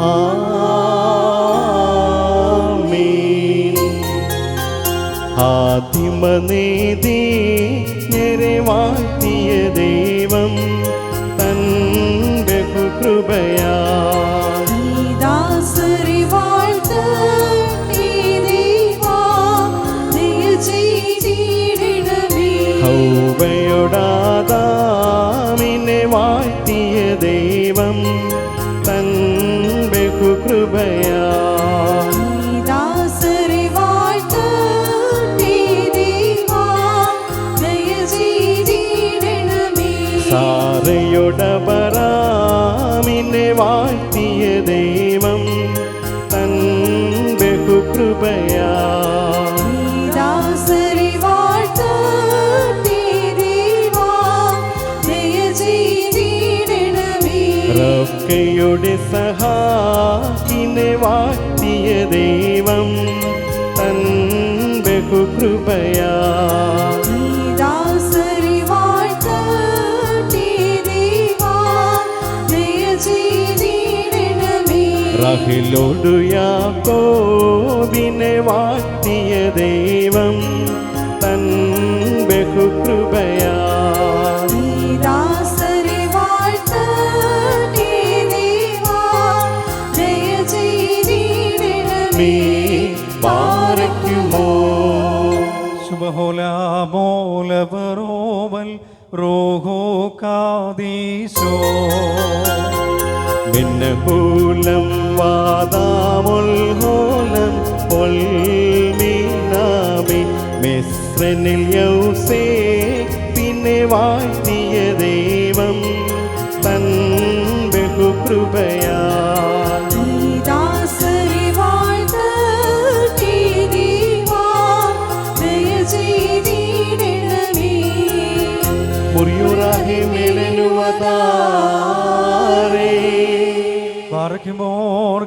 ആമീൻ. ആദിമനീതി ഞെരവാഴ്ത്തിയ ദൈവം തൻ ബഹുകൃപയാ. ദാസരി സാറയൊടബറാമിനെ വാഴ്ത്തിയ ദൈവം തൻ ബഹുകൃപയാ. റബ്കയുടെ സഹാക്കിനെ വാഴ്ത്തിയ ദൈവം തൻ ബഹുകൃപയാ. റഹിലോടു യാക്കോബിനെ വാഴ്ത്തിയ ദൈവം തൻ ബഹുകൃപയാ. ശുഭഹോലാമോലവറോവൽ റോഹോ കാദീശോ മിന്നഹൂലം വാദാമുൽഹോലം പൊൽമീനാമി മിശ്രനിൽ യൗസേ പിന്നെ വാഴ്ത്തിയ ദൈവം തൻ ബഹുകൃപയാ ദാസരി വാഴ്ത്ത് നീ ദൈവാ